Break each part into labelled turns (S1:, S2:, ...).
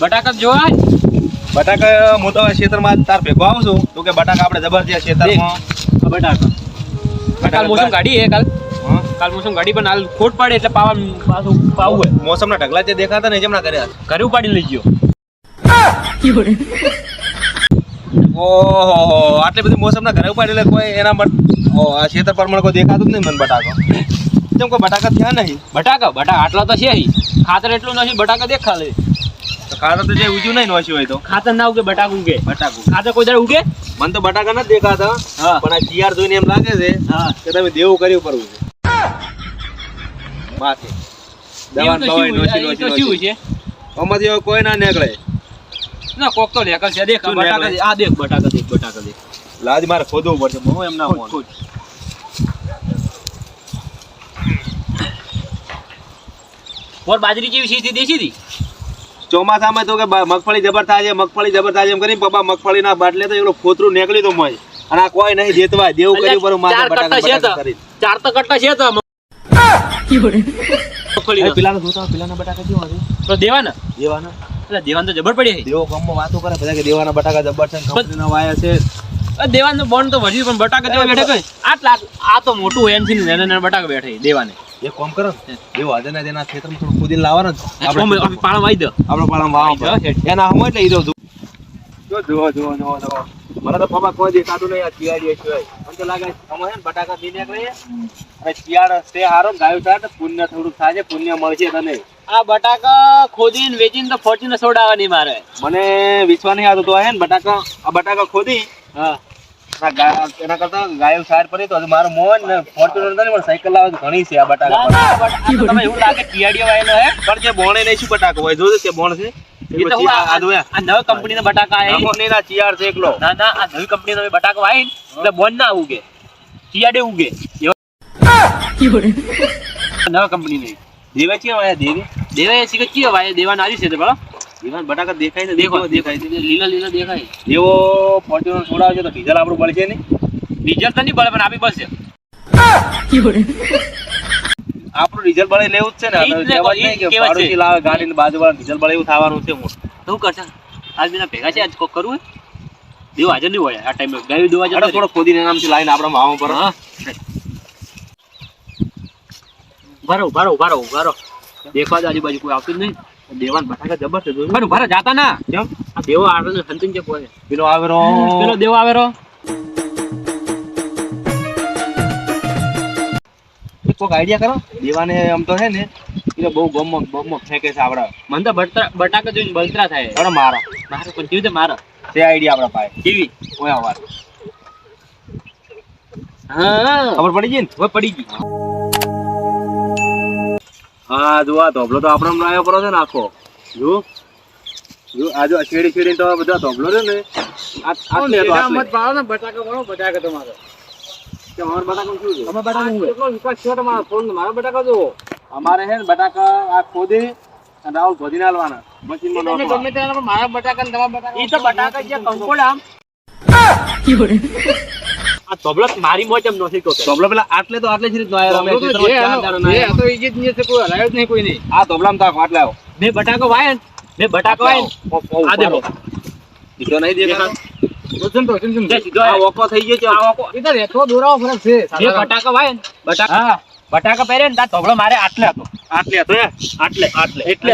S1: બટાકા જોવા
S2: બટાકા હું તો ખેતરમાં તાર ભેગો આવું છું. તું કે બટાકા આપણે જબરજસ્ત ખેતરમાં.
S1: બટાકા. કાલ મોસમ ગાડી હે કાલ.
S2: હા.
S1: કાલ મોસમ ગાડી પણ હાલ ખોટ પાડે એટલે પાવા પાછું પાવું હે.
S2: મોસમના ઢગલા જે દેખાતા ને જેમના કર્યા.
S1: ઘરે ઉપાડી લઈ ગયો.
S2: ઓહો આટલી બધી મોસમના ઘરે ઉપાડી લે કોઈ એના પર ખેતર પ્રમાણે કોઈ દેખાતું જ નહીં મને બટાકો. કેમ કોઈ બટાકા થયા નહીં.
S1: બટાકા? બટા આટલા તો છે ખાતર એટલું નથી બટાકા દેખા લે
S2: ખાતર તો જે ઉજ્યું નહીં નોશ્યું હોય તો?
S1: ખાતર ના ઉગે બટાકા ઉગે.
S2: બટાકું
S1: ખાતર કોઈ દાડે ઉગે?
S2: મને તો બટાકા નથી દેખાતા. પણ આ જીઆર જોઈને એમ લાગે છે કે તમે દેવું કર્યું પડવું છે માથે નોશી નોશી
S1: શું છે?
S2: આમાંથી કોઈ ના નીકળે.
S1: ના કોક તો લેકલ છે દેખ બટાકા આ દેખ બટાકા દેખ બટાકા દેખ.
S2: લાજ મારે ખોદવું પડશે હું એમ ના
S1: ખોદ,
S2: મોન
S1: ખોદ. ઓર બાજરી જેવી સીધી દેશી હતી
S2: ચોમાસામાં તો કે મગફળી જબર થાય છે મગફળી જબર થાય છે એમ કરીને પપ્પા મગફળી ના બાટલે તો એનું ખોતરું નીકળી તો મોય અને આ કોઈ નહીં જેતવા દેવું કર્યું પર મારે
S1: ચાર
S2: બટાકા બટાકા
S1: તો.
S2: કરી
S1: ચાર તો કટ્ટા છે તો મગફળીના.
S2: પેલાનો જોતા પેલાના બટાકા કેવા છે?
S1: તો દેવાના.
S2: દેવાના.
S1: એટલે દેવાન તો જબર પડી
S2: દેવો ગામમાં વાતો કરે બધા કે દેવાના બટાકા જબર છે કંપનીના વાયા છે.
S1: દેવાન તો બોન્ડ તો વધી પણ બટાકા દેવા બેઠે કઈ? આટલા આ તો મોટું એનસી ને નાના નાના બટાકા બેઠે દેવાને.
S2: એક કામ કરો ને. વાદે ના તેના ખેતરમાં થોડું ખોદીને લાવવાનું જ.
S1: આપણે પાળા આવી દો.
S2: આપણો પાળામાં વાવવા એના હમ એટલે ઈ રહ્યો જો જુઓ જો જો જુઓ મને તો પપ્પા કોઈ દેખાતું નહીં આ ચિયાડી સિવાય. મને તો લાગે અમે છે ને બટાકા બી નીકળે અને ચિયાડ તે હારો ગાયું થાય તો પુણ્ય થોડુંક થાય છે પુણ્ય મળશે તને.
S1: આ બટાકા ખોદીને વેચીને તો ફોર્ચ્યુનર સોડાવવાની મારે.
S2: મને વિશ્વાસ નહીં આવતો તો હે ને બટાકા આ બટાકા ખોદી.
S1: હા.
S2: એના કરતા ગાયું સાર પડી તો મારું ફોર્ચ્યુનર નથી પણ સાયકલ લાવે ઘણી છે આ બટાકા.
S1: તો તમે એવું લાગે ટીઆરડીઓ વાયેલો હે?
S2: પણ જે બોણે નહીં શું બટાકો હોય? જોજો કે બોણ છે?
S1: એ તો હું આ આ નવી કંપનીના બટાકા હે
S2: આમો નહીં ના એકલો.
S1: ના ના નવી કંપનીનો બટાકા વાય એટલે ના ઉગે. ટીઆરડી ઉગે. એવા નવા કંપનીની.
S2: દેવે છે વાયા? દેવે
S1: આવી છે તો
S2: બટાકા દેખાય છે
S1: દેખો
S2: દેખો દેખાય છે.
S1: લીલા લીલા દેખાય.
S2: જેવો ફોર્ચ્યુનર છોડાવે છે તો ડીઝલ આપણું બળશે નહીં.
S1: ડીઝલ તો નહીં બળે પણ આપી બસ
S2: આપણું ડીઝલ બળે લેવું જ છે ને.
S1: જ
S2: આ તો
S1: ને,
S2: બાજુ લાવે બાજુવાળા ડીઝલ બળે એવું થવાનું છે મોટું.
S1: શું કરશે આજ બીના ભેગા છે આજ કોક કરવું હે? દેવ હાજર નહીં હોય. આ ટાઈમે ગાયું દેવા જતો
S2: થોડો ખોદીને નામથી લાઈને આપણા માવા પર
S1: હા. ભરો ઉભારો ઉભારો ભરો દેખવા જ આજુબાજુ કોઈ આવતું જ નહીં.
S2: દેવાન બટાકા જબર છે
S1: પણ ઉભારો જાતા ના.
S2: કેમ?
S1: આ દેવો આવે હંતિંગ કે કોઈ?
S2: પેલો આવેરો
S1: પેલો દેવો આવેરો
S2: એક કોક આઈડિયા કરો. દેવાને આમ તો છે ને એ બહુ ગમો ગમો ફેંકે છે આપડા
S1: મને તો બટા બટાકા જોઈને બલતરા થાય.
S2: અરે મારો.
S1: મારો પણ કેવી રીતે મારો?
S2: તે આઈડિયા આપડા પાસે.
S1: કેવી?
S2: ઓય વાર
S1: હા.
S2: ખબર પડી ગઈ ને?
S1: હવે પડી ગઈ.
S2: હા જો આ ધોબલો તો આપણો આવ્યો પડો છે ને આખો. જો જો આ જો આ શેડી શેડી તો બધા ધોબલો છે ને. આ આ લે તો આ લે.
S1: પાડો ને બટાકા મળો બટાકા તમારે.
S2: કે મારા બટાકો શું છે?
S1: તમે બટાકા કેટલો વિકાસ છે તમારો ફોન મારા બટાકા જો
S2: અમારે છે ને બટાકા આ ખોદી અને રાહુલ ખોદીને આલવાના ગમે ત્યાં
S1: મારા બટાકા તમારા બટાકા ઈ તો બટાકા જે કંકોડ આમ. આ તબલો મારી મોજ એમ નથી કહતો
S2: ધોબલો પેલા આટલે તો આટલે જ રીતનો આયો.
S1: તો
S2: ખેતરમાં
S1: જે
S2: ચાર
S1: આનો-
S2: દાણા
S1: જે
S2: નાખ્યા.
S1: હતો ઈ જ નહીં છે, કોઈ હલાયો જ નહીં કોઈ નહીં.
S2: આ ધોબલામાં તો આખો આટલે આવ્યો.
S1: મેં બટાકો વાય ને, બટાકો વાય આ દેખો.
S2: દીધો નહીં દેખાતો?
S1: જે સીધો
S2: આ
S1: આયો.
S2: ઓકો થઈ ગયો છે
S1: આ ઓકો. જે બટાકા વાય બટાકા બટાકા પહેરે ને તાર તબલો મારે આટલે હતો
S2: આટલે હતો
S1: આટલે આટલે
S2: એટલે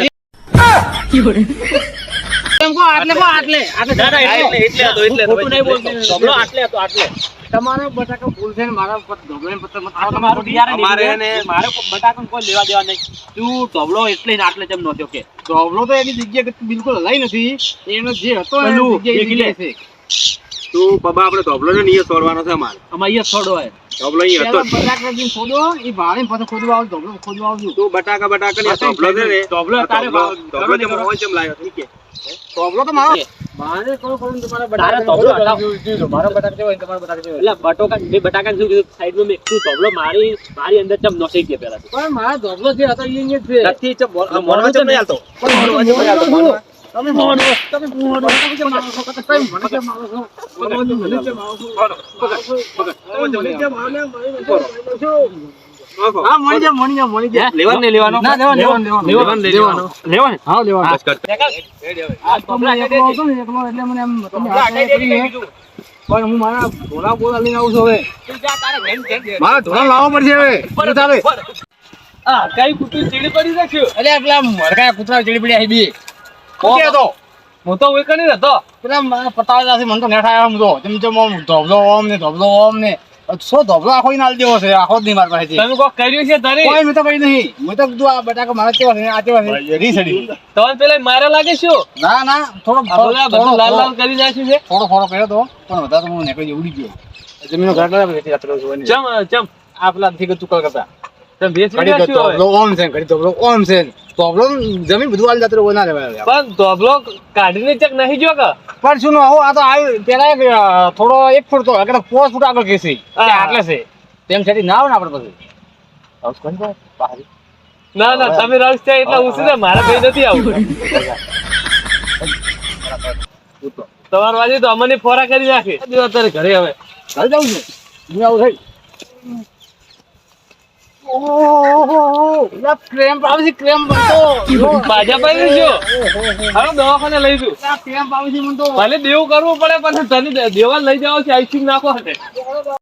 S1: આટલે કો આટલે. આટલે ના, ના,
S2: એટલે- એટલે હતો, એટલે હતો.
S1: ખોટું નહીં બોલતો. તબલો આટલે હતો આટલે. તમારો બટાકા ભૂલ છે મારા પર મત તમારું
S2: અમારે
S1: નીકળ્યું. મારે કોઈ લેવા દેવા નહીં. તું ઢોબળો એટલે ને આટલે જેમ નહોતો કે.
S3: પ્રોબ્લેમ તો એની જગ્યા બિલકુલ હલાઈ નથી. એનો જે હતો એ
S1: પેલું લે.
S3: છે.
S2: તું પપ્પા આપણે ધોબલો ને ઈ છોડવાનો છે અમારે.
S1: આમાં અહીંયા છોડો હોય.
S2: ધોબલો ઈ હતો
S3: બટાકા જે ખોદો. એ ભાડે પછી ખોદવા આવજો. ઢોકળું ખોદવા આવજો.
S2: તું બટાકા બટાકા ને ધોબલો છે ને.
S1: ધોબલો તારે
S2: ધોબલો- જે મોહન ચમ લાવ્યો ઠીક છે.
S3: પ્રોબ્લેમ તો મારો.
S1: મારે કોણ કોણ તમારા બટાકા? ધોબળો હટાવો.
S3: મારો બટાકા તમારો
S1: એટલે બટોકા મેં બટાકા શું કીધું? સાઈડમાં મેં મારી મારી અંદર ચમ નોસી ગયા પેલા
S3: પણ મારા ધોબલો જે હતો એ જ છે.
S1: નથી ચમ
S2: મોહન ચમ નહીં હાલતો મોહન ચમ નહીં હાલતો મોહનમાં.
S3: તમે મોહન તમે મોહન તમે જે મારો છો તમે કઈ મને કેમ મારો છો મને કેમ મારો છો?
S2: પકડ, પકડ.
S3: મને કેમ? મને કેમ મારો છો? હા મળી જાય મળી જાય મળી જાય
S2: લેવાનું નહીં લેવાનું.
S3: ના લેવાનું લેવાનું
S1: લેવાનું લેવાનું. લેવાનું
S3: હા લેવાનું.
S2: બસ કર.
S3: આ તમને એકલો હતો ને એકલો એટલે મને એમ તમે હાથ ના કરી હે. પણ હું મારા ઢોલા બોલા લઈને આવું છું હવે. મારા ઢોલા લાવવા પડશે હવે. શું ચાલે
S1: આ કઈ કુટું ચીડી પડી રાખ્યું
S3: અરે પેલા મરઘા કૂતરા ચડી પડ્યા છે બે. કોકે હતો
S1: હું તો વેકણ નહીં હતો
S3: પેલા મારા પતાવા મને તો નેઠ હું તો જેમ જેમ આમ ધોબલો ઓમ ને ધોબલો ઓમ ને. સો ધોબલો આખો નાલ દેવો છે આખો જ નહીં મારી પાસે
S1: તમે કોઈ કર્યું છે તારે?
S3: કોઈ મેં તો કઈ નહીં. મેં તો કીધું આ બટાકા મારા કેવા છે આ કેવા છે. રી સડી
S1: તમને પેલા મારે લાગે શું?
S3: ના ના થોડો
S1: બધું લાલ લાલ કરી નાખ્યું છે?
S3: થોડો થોડો કર્યો તો પણ વધારે તો હું નીકળી ઉડી ગયો. જમીનો ઘાટ ના પછી રાત્રે જોવાની.
S1: ચમ ચમ.
S3: આ પેલા થી ચુકલ કરતા
S1: તમે બેસી
S3: તો
S1: હવે.
S3: ધોબલો ઓમ છે ઘડી ધોબલો ઓમ છે. ધોબલો જમીન બધું આલ જાત્રે ના લેવાય
S1: પણ તોબલો કાઢીને ચેક નહીં જો કે?
S3: પણ શું હું આ તો આવ્યું પેલા થોડો એક ફૂટ તો આગળ પોસ ફૂટ આગળ કેસી. આટલે છે. તેમ છેટી ના આવે ને આપણે પછી. હાઉસ કોણ.
S1: ના ના તમે રસ છે એટલે હું સીધા મારા ભાઈ નથી આવું. તમાર વાજે તો અમને ફોરા કરી નાખે. અત્યારે ઘરે હવે.
S3: ઘરે જાઉં છું? હું આવું થઈ. ક્રેમ્પ આવે છે ક્રેમ્પ બનતો.
S1: પાડી જો હવે દવાખાને લઈ
S3: લા ક્રેમ્પ આવે છે મને તો
S1: ભલે દેવું કરવું પડે પણ તને દેવા લઈ જાવ છે આઈસ્ક્રીમ નાખો હશે